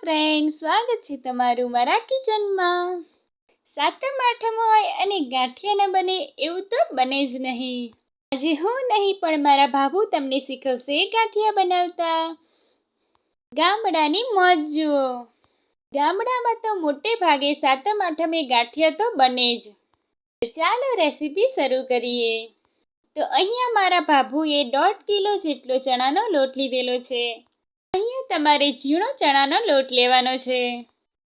Friend સ્વાગત છે તમારું મારા કિચનમાં. સાતમ, આઠમ હોય અને ગાંઠિયા ન બને એવું તો બને જ નહીં. આજે હું નહીં, પણ મારા બાબુ તમને શીખવશે ગાંઠિયા બનાવતા. ગામડાની મોજ જુઓ. ગામડામાં તો મોટે ભાગે સાતમ, આઠમે ગાંઠિયા તો બને જ. ચાલો રેસીપી શરૂ કરીએ. તો અહીંયા મારા બાબુએ દોઢ કિલો જેટલો ચણાનો લોટ લીધેલો છે. અહીંયા તમારે ઝીણો ચણાનો લોટ લેવાનો છે.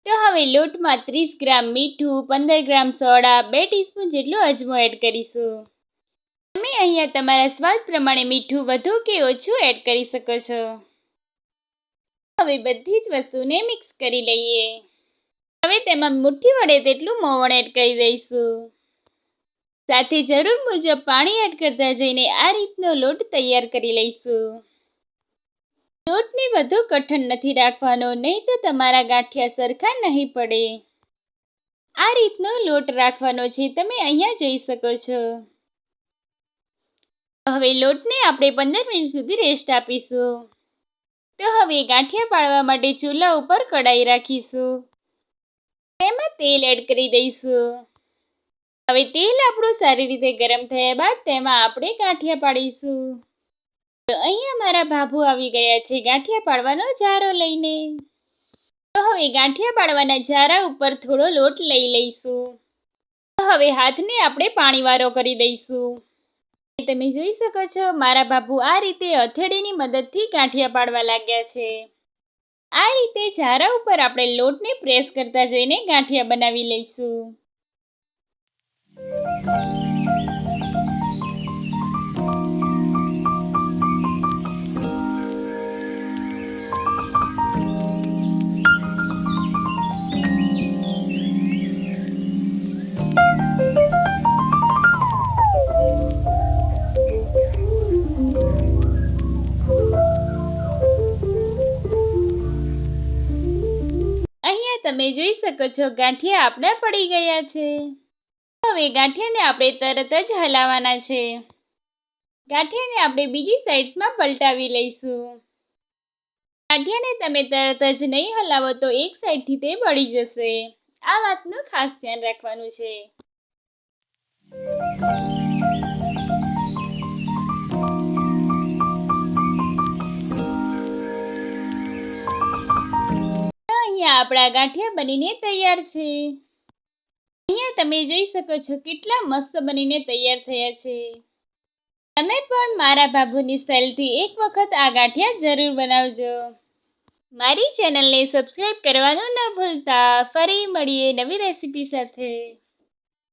તો હવે લોટમાં ત્રીસ ગ્રામ મીઠું, પંદર ગ્રામ સોડા, બે ટીસ્પૂન જેટલો અજમો એડ કરીશું. તમે અહીંયા તમારા સ્વાદ પ્રમાણે મીઠું વધુ કે ઓછું એડ કરી શકો છો. હવે બધી જ વસ્તુને મિક્સ કરી લઈએ. હવે તેમાં મુઠ્ઠી વડે તેટલું મોવણ એડ કરી દઈશું. સાથે જરૂર મુજબ પાણી એડ કરતા જઈને આ રીતનો લોટ તૈયાર કરી લઈશું. લોટને વધુ કઠણ નથી રાખવાનો, નહીં તો તમારા ગાંઠિયા સરખા નહીં પડે. આ રીતનો લોટ રાખવાનો છે, તમે અહીંયા જોઈ શકો છો. હવે લોટને આપણે પંદર મિનિટ સુધી રેસ્ટ આપીશું. તો હવે ગાંઠિયા પાડવા માટે ચૂલા ઉપર કડાઈ રાખીશું. તેમાં તેલ એડ કરી દઈશું. હવે તેલ આપણું સારી રીતે ગરમ થયા બાદ તેમાં આપણે ગાંઠિયા પાડીશું. તો અહીંયા મારા બાબુ આવી ગયા છે ગાંઠિયા પાડવાનો જારો લઈને. તો હવે ગાંઠિયા પાડવાના જારા ઉપર થોડો લોટ લઈ લઈશું. તો હવે હાથને આપણે પાણીવારો કરી દઈશું. તમે જોઈ શકો છો, મારા બાબુ આ રીતે હથેળીની મદદથી ગાંઠિયા પાડવા લાગ્યા છે. આ રીતે જારા ઉપર આપણે લોટને પ્રેસ કરતા જઈને ગાંઠિયા બનાવી લઈશું. તમે જોઈ શકો છો, ગાંઠિયા આપણા પડી ગયા છે. હવે ગાંઠિયાને આપણે તરત જ હલાવવાના છે. ગાંઠિયાને આપણે બીજી સાઈડ્સમાં પલટાવી લઈશું. ગાંઠિયાને તમે તરત જ નહીં હલાવો તો એક સાઈડથી તે બળી જશે. આ વાતનું ખાસ ધ્યાન રાખવાનું છે. આપણા ગાંઠિયા બનીને તૈયાર છે. અહીંયા તમે જોઈ શકો છો કેટલા મસ્ત બનીને તૈયાર થયા છે. તમે પણ મારા બાબુની સ્ટાઇલથી એક વખત આ ગાંઠિયા જરૂર બનાવજો. મારી ચેનલને સબસ્ક્રાઈબ કરવાનું ન ભૂલતા. ફરી મળીએ નવી રેસીપી સાથે.